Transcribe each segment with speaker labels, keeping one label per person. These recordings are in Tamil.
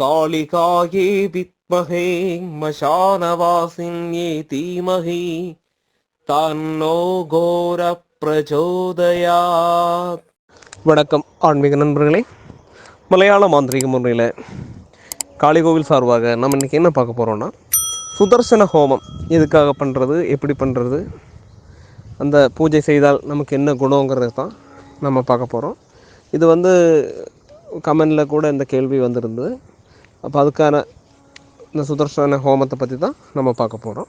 Speaker 1: காளிகாயே வித்மகே மசானவாசின்யே தீமகி தன்னோ கோர பிரச்சோதயா
Speaker 2: வணக்கம் ஆன்மீக நண்பர்களே. மலையாள மாந்திரிக முறையில் காளிகோவில் சார்பாக நம்ம இன்றைக்கி என்ன பார்க்க போகிறோன்னா சுதர்சன ஹோமம். எதுக்காக பண்ணுறது எப்படி பண்ணுறது அந்த பூஜை செய்தால் நமக்கு என்ன குணங்கிறது தான் நம்ம பார்க்க போகிறோம் இது வந்து கமெண்டில் கூட இந்த கேள்வி வந்திருந்தது. அப்போ அதுக்கான இந்த சுதர்சன ஹோமத்தை பற்றி தான் நம்ம பார்க்க போகிறோம்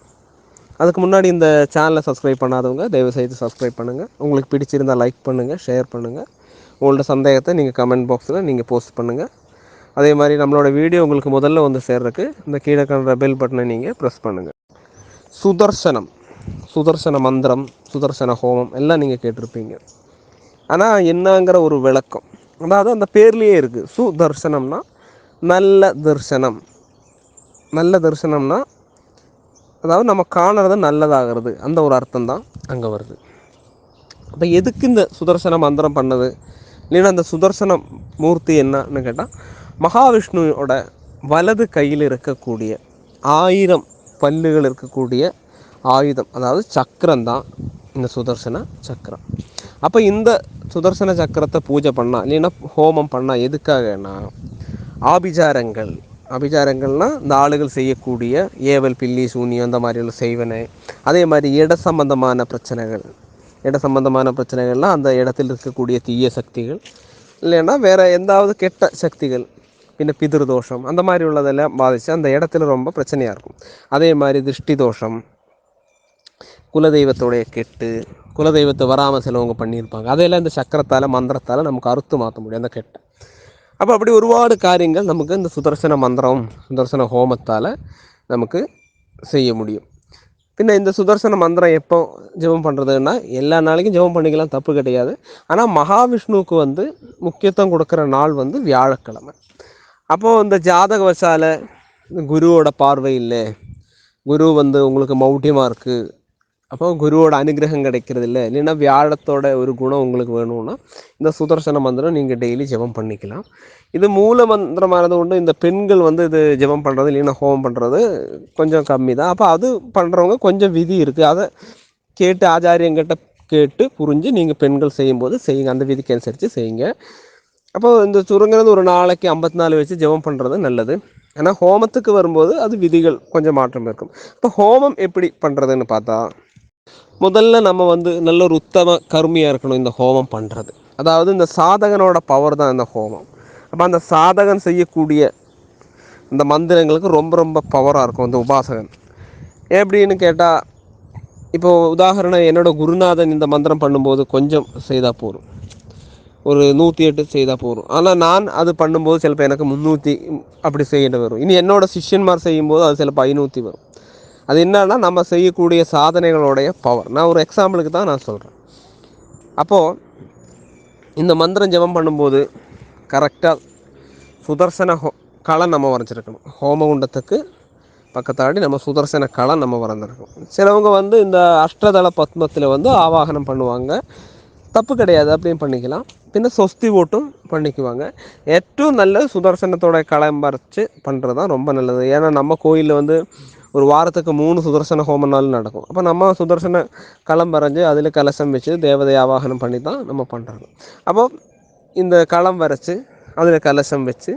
Speaker 2: அதுக்கு முன்னாடி இந்த சேனலை சப்ஸ்கிரைப் பண்ணாதவங்க தயவுசெய்து சப்ஸ்கிரைப் பண்ணுங்கள் உங்களுக்கு பிடிச்சிருந்தால் லைக் பண்ணுங்கள் ஷேர் பண்ணுங்கள் உங்களோட சந்தேகத்தை நீங்கள் கமெண்ட் பாக்ஸில் நீங்கள் போஸ்ட் பண்ணுங்கள் அதே மாதிரி நம்மளோட வீடியோ உங்களுக்கு முதல்ல வந்து சேர்றதுக்கு இந்த கீழே கண்ற பெல் பட்டனை நீங்கள் ப்ரெஸ் பண்ணுங்கள் சுதர்சனம் சுதர்சன மந்திரம் சுதர்சன ஹோமம் எல்லாம் நீங்கள் கேட்டிருப்பீங்க. ஆனால் என்னங்கிற ஒரு விளக்கம் அதாவது அந்த பேர்லேயே இருக்குது சுதர்சனம்னா நல்ல தரிசனம். நல்ல தரிசனம்னா அதாவது நம்ம காணுறது நல்லதாகிறது. அந்த ஒரு அர்த்தம் தான் அங்கே வருது. அப்போ எதுக்கு இந்த சுதர்சன மந்திரம் பண்ணது? இல்லைன்னா அந்த சுதர்சன மூர்த்தி என்னன்னு கேட்டால் மகாவிஷ்ணுவோட வலது கையில் இருக்கக்கூடிய ஆயிரம் பல்லுகள் இருக்கக்கூடிய ஆயுதம் அதாவது சக்கரம் தான் இந்த சுதர்சன சக்கரம். அப்போ இந்த சுதர்சன சக்கரத்தை பூஜை பண்ணால் இல்லைன்னா ஹோமம் பண்ணால் எதுக்காகனா ஆபிச்சாரங்கள் அபிச்சாரங்கள்னால் இந்த ஆளுகள் செய்யக்கூடிய ஏவல் பில்லி சூனியம் அந்த மாதிரியான செய்வனை. அதே மாதிரி இட சம்பந்தமான பிரச்சனைகள். இட சம்பந்தமான பிரச்சனைகள்லாம் அந்த இடத்தில் இருக்கக்கூடிய தீய சக்திகள். இல்லைன்னா வேறு எந்தாவது கெட்ட சக்திகள். பின்ன பிதிரு தோஷம் அந்த மாதிரி உள்ளதெல்லாம் பாதித்து அந்த இடத்துல ரொம்ப பிரச்சனையாக இருக்கும். அதே மாதிரி திருஷ்டி தோஷம் குலதெய்வத்தோடைய கெட்டு குலதெய்வத்தை வராமல் சிலவங்க பண்ணியிருப்பாங்க. அதையெல்லாம் இந்த சக்கரத்தால் மந்திரத்தால் நமக்கு அறுத்து மாற்ற முடியும். அந்த கெட்ட. அப்போ அப்படி ஒருபாடு காரியங்கள் நமக்கு இந்த சுதர்சன மந்திரம் சுதர்சன ஹோமத்தால் நமக்கு செய்ய முடியும். பின்ன இந்த சுதர்சன மந்திரம் எப்போ ஜெபம் பண்ணுறதுன்னா எல்லா நாளைக்கும் ஜெபம் பண்ணிக்கலாம் தப்பு கிடையாது. ஆனால் மகாவிஷ்ணுவுக்கு வந்து முக்கியத்துவம் கொடுக்குற நாள் வந்து வியாழக்கிழமை. அப்போது இந்த ஜாதக வசால குருவோட பார்வை இல்லை. குரு வந்து உங்களுக்கு மௌட்டியமாக இருக்குது அப்போ குருவோட அனுகிரகம் கிடைக்கிறது இல்லை இல்லைன்னா வியாழத்தோட ஒரு குணம் உங்களுக்கு வேணும்னா இந்த சுதர்சன மந்திரம் நீங்கள் டெய்லி ஜெபம் பண்ணிக்கலாம். இது மூல மந்திரமானது கொண்டு இந்த பெண்கள் வந்து இது ஜெபம் பண்ணுறது இல்லைன்னா ஹோமம் பண்ணுறது கொஞ்சம் கம்மி தான் அப்போ அது பண்ணுறவங்க கொஞ்சம் விதி இருக்குது அதை கேட்டு ஆச்சாரியங்கிட்ட கேட்டு புரிஞ்சு நீங்கள் பெண்கள் செய்யும்போது செய்யுங்க. அந்த விதிக்கு அனுசரித்து செய்யுங்க. அப்போ இந்த சுருங்கிறது ஒரு நாளைக்கு ஐம்பத்தி நாலு வச்சு ஜெபம் பண்ணுறது நல்லது. ஆனால் ஹோமத்துக்கு வரும்போது அது விதிகள் கொஞ்சம் மாற்றம் இருக்கும். இப்போ ஹோமம் எப்படி பண்ணுறதுன்னு பார்த்தா முதல்ல நம்ம வந்து நல்ல ஒரு உத்தம கருமையாக இருக்கணும் இந்த ஹோமம் பண்ணுறது அதாவது இந்த சாதகனோட பவர் தான் இந்த ஹோமம். அப்போ அந்த சாதகன் செய்யக்கூடிய இந்த மந்திரங்களுக்கு ரொம்ப ரொம்ப பவராக இருக்கும் இந்த உபாசகன். எப்படின்னு கேட்டால் இப்போது உதாரணம் என்னோடய குருநாதன் இந்த மந்திரம் பண்ணும்போது கொஞ்சம் செய்தால் போதும். ஒரு நூற்றி எட்டு செய்தால் போதும். ஆனால் நான் அது பண்ணும்போது சிலப்போ எனக்கு முந்நூற்றி அப்படி செய்யிட்டு வரும். இனி என்னோடய சிஷ்யன்மார் செய்யும்போது அது சிலப்போ ஐநூற்றி வரும். அது என்னன்னா நம்ம செய்யக்கூடிய சாதனைகளுடைய பவர் நான் ஒரு எக்ஸாம்பிளுக்கு தான் நான் சொல்கிறேன் அப்போது இந்த மந்திரம் ஜெபம் பண்ணும்போது கரெக்டாக சுதர்சன ஹோ களை நம்ம வரைஞ்சிருக்கணும் ஹோமகுண்டத்துக்கு பக்கத்தாடி நம்ம சுதர்சன களை நம்ம வரைஞ்சிருக்கணும் சிலவங்க வந்து இந்த அஷ்டதள பத்மத்தில் வந்து ஆவாகனம் பண்ணுவாங்க தப்பு கிடையாது அப்படியும் பண்ணிக்கலாம் பின்ன சொஸ்தி ஓட்டும் பண்ணிக்குவாங்க ഏറ്റവും நல்ல சுதர்சனத்தோட களம் வரைச்சி பண்ணுறது தான் ரொம்ப நல்லது ஏன்னா நம்ம கோயிலில் வந்து ஒரு வாரத்துக்கு மூணு சுதர்சன ஹோமனாலும் நடக்கும். அப்போ நம்ம சுதர்சன களம் வரைஞ்சி அதில் கலசம் வச்சு தேவதை ஆவாகனம் பண்ணி தான் நம்ம பண்ணுறோம் அப்போ இந்த களம் வரைச்சி அதில் கலசம் வச்சு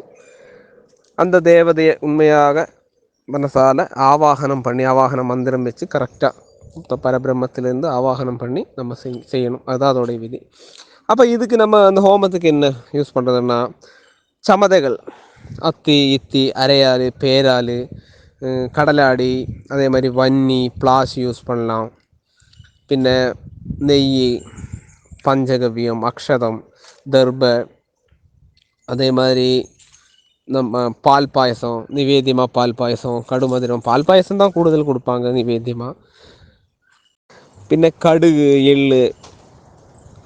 Speaker 2: அந்த தேவதையை உண்மையாக மனசால் ஆவாகனம் பண்ணி ஆவாகன மந்திரம் வச்சு கரெக்டாக இப்போ பரபிரம்மத்திலேருந்து ஆவாகனம் பண்ணி நம்ம செய் செய்யணும். அதுதான் அதோடைய விதி. அப்போ இதுக்கு நம்ம அந்த ஹோமத்துக்கு என்ன யூஸ் பண்ணுறதுன்னா சமதைகள். அத்தி இத்தி அரையாறு பேராறு கடலாடி அதே மாதிரி வன்னி பிளாஸ் யூஸ் பண்ணலாம். பின்ன நெய் பஞ்சகவியம் அக்ஷதம் தர்ப அதே மாதிரி நம்ம பால் பாயசம் நிவேத்தியமாக பால் பாயசம் கடுமதுரம் பால் பாயசம் தான் கூடுதல் கொடுப்பாங்க நிவேத்தியமாக பின்ன கடுகு எள்ளு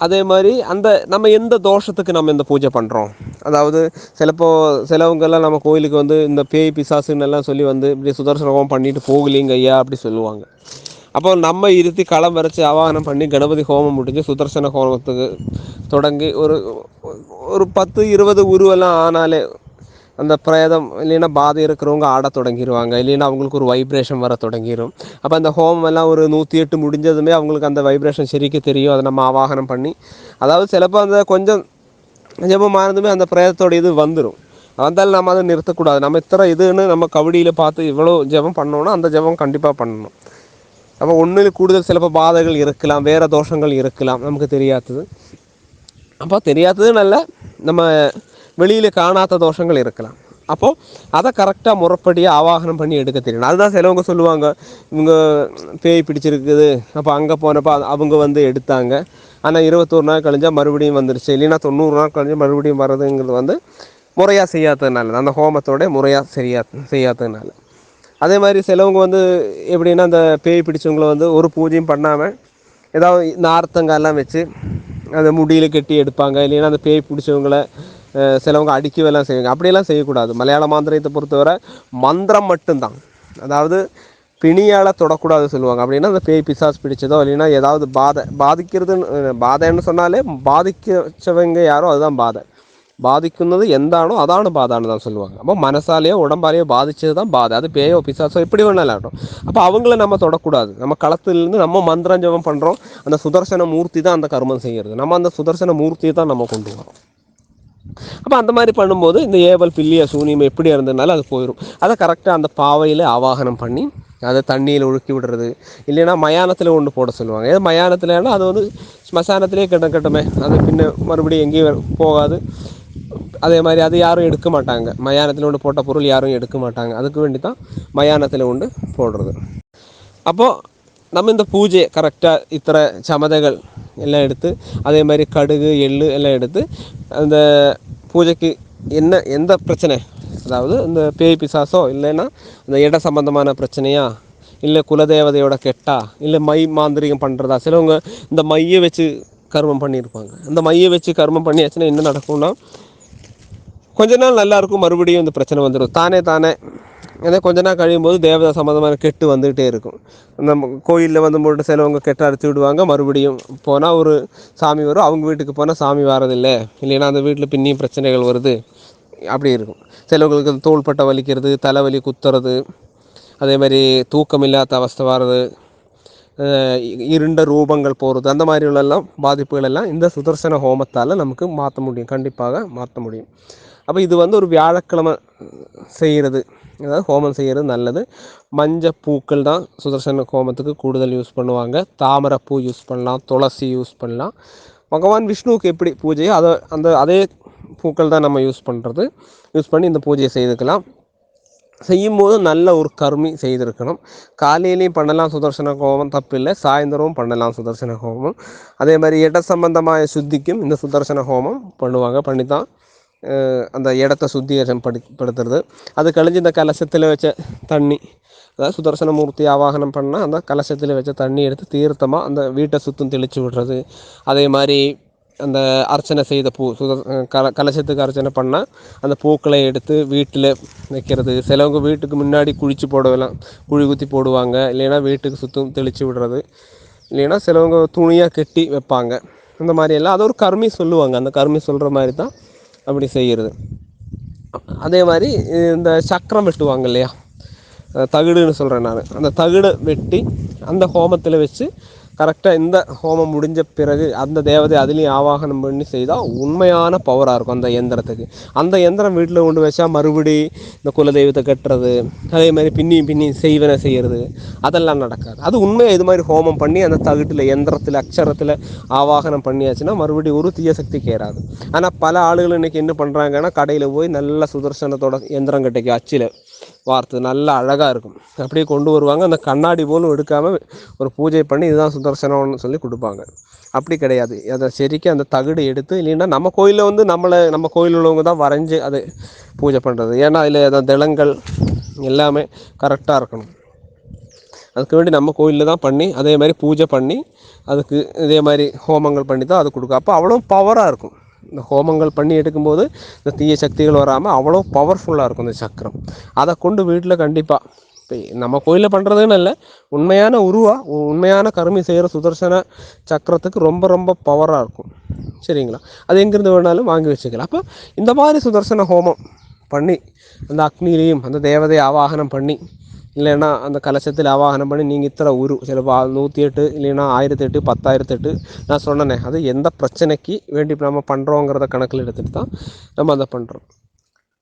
Speaker 2: அதே மாதிரி அந்த நம்ம எந்த தோஷத்துக்கு நம்ம இந்த பூஜை பண்ணுறோம் அதாவது சிலப்போ சிலவங்கெல்லாம் நம்ம கோயிலுக்கு வந்து இந்த பேய் பிசாசுன்னு எல்லாம் சொல்லி வந்து இப்படி சுதர்சன ஹோமம் பண்ணிட்டு போகலீங்க ஐயா அப்படி சொல்லுவாங்க. அப்போ நம்ம இருத்தி களம் வரைச்சி ஆவாகனம் பண்ணி கணபதி ஹோமம் முடிஞ்சு சுதர்சன ஹோமத்துக்கு தொடங்கி ஒரு ஒரு பத்து இருபது உருவெல்லாம் ஆனாலே அந்த பிரேதம் இல்லைன்னா பாதை இருக்கிறவங்க ஆட தொடங்கிடுவாங்க இல்லைன்னா அவங்களுக்கு ஒரு வைப்ரேஷன் வர தொடங்கிடும் அப்போ அந்த ஹோமம் எல்லாம் ஒரு நூற்றி எட்டு முடிஞ்சதுமே அவங்களுக்கு அந்த வைப்ரேஷன் சரிக்கு தெரியும். அதை நம்ம ஆவாகனம் பண்ணி அதாவது சிலப்போ அந்த கொஞ்சம் ஜெபம் ஆனதுமே அந்த பிரேதத்தோட இது வந்துடும் வந்தாலும் நம்ம அதை நிறுத்தக்கூடாது. நம்ம இத்தனை இதுன்னு நம்ம கபடியில் பார்த்து இவ்வளோ ஜெபம் பண்ணோன்னா அந்த ஜெபம் கண்டிப்பாக பண்ணணும். அப்போ ஒன்றில் கூடுதல் சிலப்போ பாதைகள் இருக்கலாம் வேறு தோஷங்கள் இருக்கலாம் நமக்கு தெரியாதது. அப்போ தெரியாததுன்னு நம்ம வெளியில் காணாத தோஷங்கள் இருக்கலாம். அப்போது அதை கரெக்டாக முறைப்படியாக ஆவாகனம் பண்ணி எடுக்க தெரியணும் அதுதான் சிலவங்க சொல்லுவாங்க இவங்க பேய் பிடிச்சிருக்குது அப்போ அங்கே போனப்போ அது- அவங்க வந்து எடுத்தாங்க. ஆனால் இருபத்தோரு நாள் கழிஞ்சால் மறுபடியும் வந்துருச்சு. இல்லைன்னா தொண்ணூறு நாள் கழிஞ்சு மறுபடியும் வர்றதுங்கிறது வந்து முறையாக செய்யாததுனால அந்த ஹோமத்தோட முறையாக செய்யா செய்யாததுனால. அதே மாதிரி சிலவங்க வந்து எப்படின்னா அந்த பேய் பிடிச்சவங்களை வந்து ஒரு பூஜையும் பண்ணாமல் ஏதாவது நார்த்தங்காலாம் வச்சு அந்த முடியில் கட்டி எடுப்பாங்க. இல்லைன்னா அந்த பேய் பிடிச்சவங்கள சிலவங்க அடிக்கவெல்லாம் செய்வாங்க. அப்படியெல்லாம் செய்யக்கூடாது. மலையாள மாந்திரத்தை பொறுத்தவரை மந்திரம் மட்டும்தான். அதாவது பிணியால் தொடக்கூடாது சொல்லுவாங்க. அப்படின்னா அந்த பேய் பிசாஸ் பிடிச்சதோ இல்லைன்னா ஏதாவது பாதை. பாதிக்கிறதுன்னு பாதைன்னு சொன்னாலே பாதிக்கச்சவங்க யாரோ அதுதான் பாதை. பாதிക്കുന്നത് எந்தானோ அதான ബാധ എന്ന് சொல்லுவாங்க. அப்போ மனசாலேயோ ഉടമ്പാലെയോ ബാധിച്ചത് தான் பாதை. அது பேயோ பிசாசோ எப்படி வேணாலும் அப்போ அவங்கள நம்ம தொடக்கூடாது. நம்ம களத்துலேருந்து நம்ம மந்திரம் ஜபம் பண்ணுறோம் அந்த சுதர்சன மூர்த்தி தான் அந்த கர்மம் செய்கிறது நம்ம அந்த சுதர்சன மூர்த்தியை தான் நம்ம கொண்டு வரோம். அப்போ அந்த மாதிரி பண்ணும்போது இந்த ஏவல் பில்லிய சூனியம் எப்படி இருந்ததுனால அது போயிடும் அதை கரெக்டாக அந்த பாவையில் ஆவாகனம் பண்ணி அதை தண்ணியில் ஒழுக்கி விடுறது. இல்லைன்னா மயானத்தில் கொண்டு போட சொல்லுவாங்க. ஏதோ மயானத்தில்னா அது வந்து ஸ்மசானத்திலே கட்ட கட்டமே அது பின்ன மறுபடியும் எங்கேயும் போகாது. அதே மாதிரி அது யாரும் எடுக்க மாட்டாங்க. மயானத்தில் கொண்டு போட்ட பொருள் யாரும் எடுக்க மாட்டாங்க. அதுக்கு வேண்டி தான் மயானத்தில் கொண்டு போடுறது. அப்போது நம்ம இந்த பூஜை கரெக்டாக இத்தனை சமதைகள் எல்லாம் எடுத்து அதே மாதிரி கடுகு எள்ளு எல்லாம் எடுத்து அந்த பூஜைக்கு என்ன எந்த பிரச்சனை? அதாவது இந்த பேய் பிசாசோ இல்லைன்னா இந்த இட சம்பந்தமான பிரச்சனையா? இல்லை குலதேவதையோட கெட்டா? இல்லை மை மாந்திரிகம் பண்ணுறதா சிலவங்க இந்த மையை வச்சு கர்மம் பண்ணியிருப்பாங்க. இந்த மையை வச்சு கர்மம் பண்ணியாச்சுன்னா என்ன நடக்கும்னா கொஞ்ச நாள் நல்லாயிருக்கும் மறுபடியும் இந்த பிரச்சனை வந்துடும் தானே தானே ஏன்னா கொஞ்ச நாள் கழியும் போது தேவதா சம்மந்தமான கெட்டு வந்துகிட்டே இருக்கும் நம்ம கோயிலில் வந்து போட்டு சிலவங்க கெட்ட அடித்து விடுவாங்க மறுபடியும் போனால் ஒரு சாமி வரும் அவங்க வீட்டுக்கு போனால் சாமி வரதில்லை இல்லைன்னா அந்த வீட்டில் பின்னியும் பிரச்சனைகள் வருது அப்படி இருக்கும் சிலவங்களுக்கு தோள்பட்டை வலிக்கிறது தலைவலி குத்துறது அதே மாதிரி தூக்கம் இல்லாத அவஸ்தை வர்றது இருண்ட ரூபங்கள் போகிறது அந்த மாதிரி உள்ளெல்லாம் பாதிப்புகள் எல்லாம் இந்த சுதர்சன ஹோமத்தால் நமக்கு மாற்ற முடியும் கண்டிப்பாக மாற்ற முடியும் அப்போ இது வந்து ஒரு வியாழக்கிழமை செய்கிறது அதாவது ஹோமம் செய்கிறது நல்லது. மஞ்சள் பூக்கள் தான் சுதர்சன ஹோமத்துக்கு கூடுதல் யூஸ் பண்ணுவாங்க. தாமரைப்பூ யூஸ் பண்ணலாம். துளசி யூஸ் பண்ணலாம். பகவான் விஷ்ணுவுக்கு எப்படி பூஜையோ அதை அந்த அதே பூக்கள் தான் நம்ம யூஸ் பண்ணுறது யூஸ் பண்ணி இந்த பூஜையை செய்துக்கலாம். செய்யும்போது நல்ல ஒரு கருமி செய்திருக்கணும். காலையிலையும் பண்ணலாம் சுதர்சன ஹோமம் தப்பில்லை சாயந்தரமும் பண்ணலாம் சுதர்சன ஹோமம். அதே மாதிரி இட சம்பந்தമായ சுத்திக்கும் இந்த சுதர்சன ஹோமம் பண்ணுவாங்க. பண்ணி தான் அந்த இடத்த சுத்திகரம் படி படுத்துறது அது கழிஞ்சு இந்த கலசத்தில் வச்ச தண்ணி அதாவது சுதர்சன மூர்த்தி ஆவாகனம் பண்ணால் அந்த கலசத்தில் வச்ச தண்ணி எடுத்து தீர்த்தமாக அந்த வீட்டை சுத்தம் தெளித்து விடுறது. அதே மாதிரி அந்த அர்ச்சனை செய்த பூ சுத கல கலசத்துக்கு அர்ச்சனை பண்ணால் அந்த பூக்களை எடுத்து வீட்டில் வைக்கிறது. சிலவங்க வீட்டுக்கு முன்னாடி குழிச்சு போடலாம் குழி குத்தி போடுவாங்க. இல்லைன்னா வீட்டுக்கு சுத்தம் தெளித்து விடுறது. இல்லைன்னா சிலவங்க துணியாக கட்டி வைப்பாங்க. இந்த மாதிரி எல்லாம் அது ஒரு கர்மி சொல்லுவாங்க. அந்த கர்மி சொல்கிற மாதிரி தான் அப்படி செய்கிறது அதே மாதிரி இந்த சக்கரம் வெட்டுவாங்க இல்லையா? தகுடுன்னு சொல்கிறேன் நான். அந்த தகுடை வெட்டி அந்த ஹோமத்தில் வச்சு கரெக்டாக இந்த ஹோமம் முடிஞ்ச பிறகு அந்த தேவதை அதுலேயும் ஆவாகனம் பண்ணி செய்தால் உண்மையான பவராக இருக்கும் அந்த எந்திரத்துக்கு அந்த எந்திரம் வீட்டில் கொண்டு வச்சா மறுபடி இந்த குலதெய்வத்தை கட்டுறது அதே மாதிரி பின்னியும் பின்னியும் செய்வன செய்கிறது அதெல்லாம் நடக்காது. அது உண்மையாக இது மாதிரி ஹோமம் பண்ணி அந்த தகுட்டில் எந்திரத்தில் அக்ஷரத்தில் ஆவாகனம் பண்ணியாச்சுன்னா மறுபடியும் ஒரு தீய சக்தி கேறாது. ஆனால் பல ஆளுகள் இன்றைக்கி என்ன பண்ணுறாங்கன்னா கடையில் போய் நல்ல சுதர்சனத்தோட எந்திரம் கட்டைக்கு அச்சில் வார்த்து நல்லா அழகாக இருக்கும். அப்படியே கொண்டு வருவாங்க. அந்த கண்ணாடி போலும் எடுக்காமல் ஒரு பூஜை பண்ணி இதுதான் சுதர்சனம்னு சொல்லி கொடுப்பாங்க. அப்படி கிடையாது. அதை சரிக்கு அந்த தகுடு எடுத்து இல்லைன்னா நம்ம கோயிலில் வந்து நம்மளை நம்ம கோயில் உள்ளவங்க தான் வரைஞ்சி அது பூஜை பண்ணுறது ஏன்னா அதில் அந்த திளங்கள் எல்லாமே கரெக்டாக இருக்கணும். அதுக்கு வேண்டி நம்ம கோயிலில் தான் பண்ணி அதே மாதிரி பூஜை பண்ணி அதுக்கு இதே மாதிரி ஹோமங்கள் பண்ணி தான் அது கொடுக்கும். அப்போ அவ்வளோ பவராக இருக்கும். இந்த ஹோமங்கள் பண்ணி எடுக்கும்போது இந்த தீய சக்திகள் வராமல் அவ்வளோ பவர்ஃபுல்லாக இருக்கும் இந்த சக்கரம். அதை கொண்டு வீட்டில் கண்டிப்பாக இப்போ நம்ம கோயிலில் பண்ணுறதுன்னு இல்லை உண்மையான உருவா உ- உண்மையான கருமி செய்கிற சுதர்சன சக்கரத்துக்கு ரொம்ப ரொம்ப பவராக இருக்கும். சரிங்களா? அது எங்கேருந்து வேணாலும் வாங்கி வச்சுக்கலாம். அப்போ இந்த மாதிரி சுதர்சன ஹோமம் பண்ணி அந்த அக்னிலையும் அந்த தேவதையை ஆவாகனம் பண்ணி இல்லைன்னா அந்த கலசத்தில் ஆவாகனம் பண்ணி நீங்கள் இத்தனை உரு சிலப்போ நூற்றி எட்டு இல்லைன்னா ஆயிரத்தி எட்டு பத்தாயிரத்தி எட்டு நான் சொன்னேனே அது எந்த பிரச்சனைக்கு வேண்டி நம்ம பண்ணுறோங்கிறத கணக்கில் எடுத்துகிட்டு தான் நம்ம அதை பண்ணுறோம்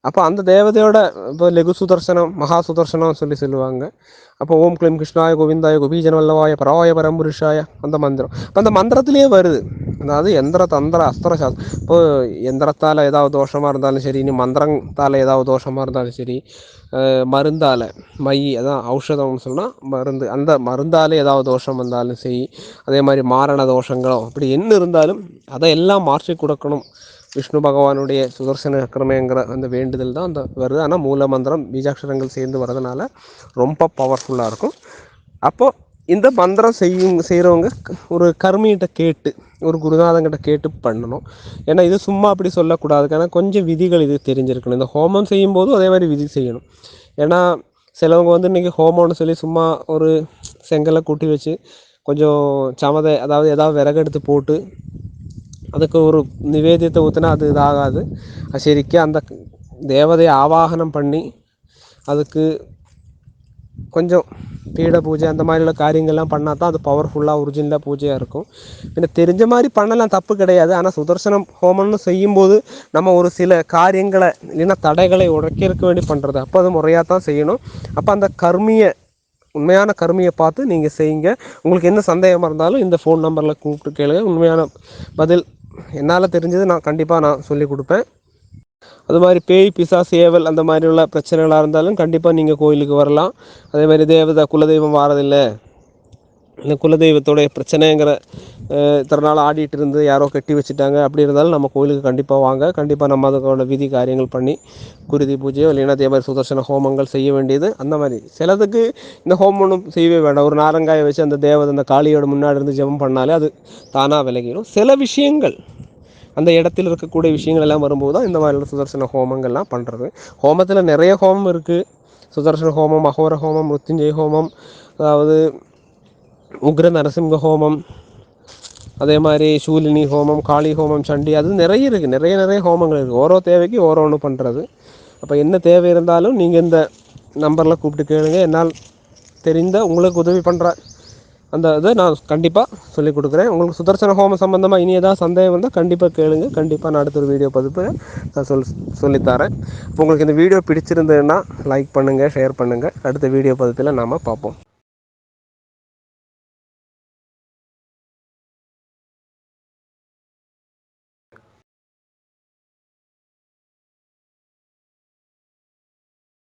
Speaker 2: அப்போ அந்த தேவதையோட இப்போ லகு சுதர்சனம் மகா சுதர்சனம் சொல்லி சொல்லுவாங்க. அப்போ ஓம் கிளீம் கிருஷ்ணாய கோவிந்தாய கோபீஜன வல்லவாய பராய பரம்புருஷாய அந்த மந்திரம். இப்போ அந்த மந்திரத்திலேயே வருது. அதாவது எந்திர தந்திர அஸ்திர சாஸ்திரம் இப்போ எந்திரத்தால் ஏதாவது தோஷமாக இருந்தாலும் சரி இனி மந்திரத்தால் ஏதாவது தோஷமாக இருந்தாலும் சரி மருந்தால் மை அதான் ஔஷதம்னு சொன்னால் மருந்து அந்த மருந்தால் ஏதாவது தோஷம் வந்தாலும் சரி அதே மாதிரி மாரண தோஷங்களோ அப்படி என்ன இருந்தாலும் அதை எல்லாம் மாற்றி கொடுக்கணும். விஷ்ணு பகவானுடைய சுதர்சன சக்கரமேங்கிற அந்த வேண்டுதல் தான் அந்த வருது. ஆனால் மூல மந்திரம் பீஜாட்சரங்கள் சேர்ந்து வரதுனால ரொம்ப பவர்ஃபுல்லாக இருக்கும். அப்போது இந்த மந்திரம் செய்யும் செய்கிறவங்க ஒரு கர்மிகிட்ட கேட்டு ஒரு குருநாதங்கிட்ட கேட்டு பண்ணணும். ஏன்னா இது சும்மா அப்படி சொல்லக்கூடாது. ஏன்னா கொஞ்சம் விதிகள் இது தெரிஞ்சிருக்கணும். இந்த ஹோமம் செய்யும்போதும் அதே மாதிரி விதி செய்யணும். ஏன்னா சிலவங்க வந்து இன்றைக்கி ஹோமம்னு சொல்லி சும்மா ஒரு செங்கலை கூட்டி வச்சு கொஞ்சம் சமதை அதாவது ஏதாவது விறகு எடுத்து போட்டு அதுக்கு ஒரு நிவேதியத்தை ஊற்றினா அது இதாகாது. சரிக்கு அந்த தேவதையை ஆவாகனம் பண்ணி அதுக்கு கொஞ்சம் பீட பூஜை அந்த மாதிரிയുള്ള காரியங்கள்லாம் பண்ணால் தான் அது பவர்ஃபுல்லாக ஒரிஜினலாக பூஜையாக இருக்கும் പിന്നെ தெரிஞ்ச மாதிரி பண்ணலாம் தப்பு கிடையாது ஆனால் சுதர்சனம் ஹோமம்னு செய்யும்போது நம்ம ஒரு சில காரியங்களை இல்லைன்னா தடைகளை உடைக்கிறதுக்கு வேண்டி பண்ணுறது அப்போ அது முறையாக தான் செய்யணும் அப்போ அந்த கர்மியை உண்மையான கருமையை பார்த்து நீங்கள் செய்யுங்க உங்களுக்கு என்ன சந்தேகமாக இருந்தாலும் இந்த ஃபோன் நம்பரில் கூப்பிட்டு கேளுங்க உண்மையான பதில் என்னால் தெரிஞ்சது நான் கண்டிப்பாக நான் சொல்லி கொடுப்பேன். அது மாதிரி பேய் பிசா சேவல் அந்த மாதிரி உள்ள பிரச்சனைகளாக இருந்தாலும் கண்டிப்பாக நீங்கள் கோயிலுக்கு வரலாம். அதே மாதிரி தேவதை குலதெய்வம் வாரதில்லை. இந்த குலதெய்வத்தோடைய பிரச்சனைங்கிற இத்தனை நாள் ஆடிட்டு இருந்து யாரோ கட்டி வச்சுட்டாங்க. அப்படி இருந்தாலும் நம்ம கோயிலுக்கு கண்டிப்பாக வாங்க. கண்டிப்பாக நம்ம அதுக்கான விதி காரியங்கள் பண்ணி குருதி பூஜையோ இல்லைன்னா அதே மாதிரி சுதர்சன ஹோமங்கள் செய்ய வேண்டியது. அந்த மாதிரி சிலதுக்கு இந்த ஹோமம் ஒன்றும் செய்யவே வேண்டாம். ஒரு நாரங்காயை வச்சு அந்த தேவதை அந்த காளியோட முன்னாடி இருந்து ஜெபம் பண்ணாலே அது தானாக விலகிடும். சில விஷயங்கள் அந்த இடத்தில் இருக்கக்கூடிய விஷயங்கள் எல்லாம் வரும்போது தான் இந்த மாதிரியான சுதர்சன ஹோமங்கள்லாம் பண்ணுறது ஹோமத்தில் நிறைய ஹோமம் இருக்குது சுதர்சன ஹோமம் அகோர ஹோமம் மிருத்யுஞ்சய ஹோமம் அதாவது உக்ர நரசிம்ம ஹோமம் அதே மாதிரி சூலினி ஹோமம் காளி ஹோமம் சண்டி அது நிறைய இருக்குது நிறைய நிறைய ஹோமங்கள் இருக்குது ஓரோ தேவைக்கு ஓரோ ஒன்று பண்ணுறது அப்போ என்ன தேவை இருந்தாலும் நீங்கள் இந்த நம்பரில் கூப்பிட்டு கேளுங்க. என்னால் தெரிந்த உங்களுக்கு உதவி பண்ணுற அந்த இதை நான் கண்டிப்பாக சொல்லிக் கொடுக்குறேன். உங்களுக்கு சுதர்சன ஹோமம் சம்மந்தமாக இனி ஏதாவது சந்தேகம் இருந்தால் கண்டிப்பாக கேளுங்க. கண்டிப்பாக நான் அடுத்த ஒரு வீடியோ பதிப்பு நான் சொல் சொல்லித்தரேன். இப்போ உங்களுக்கு இந்த வீடியோ பிடிச்சிருந்ததுன்னா லைக் பண்ணுங்கள் ஷேர் பண்ணுங்கள் அடுத்த வீடியோ பதிப்பில் நாம் பார்ப்போம்.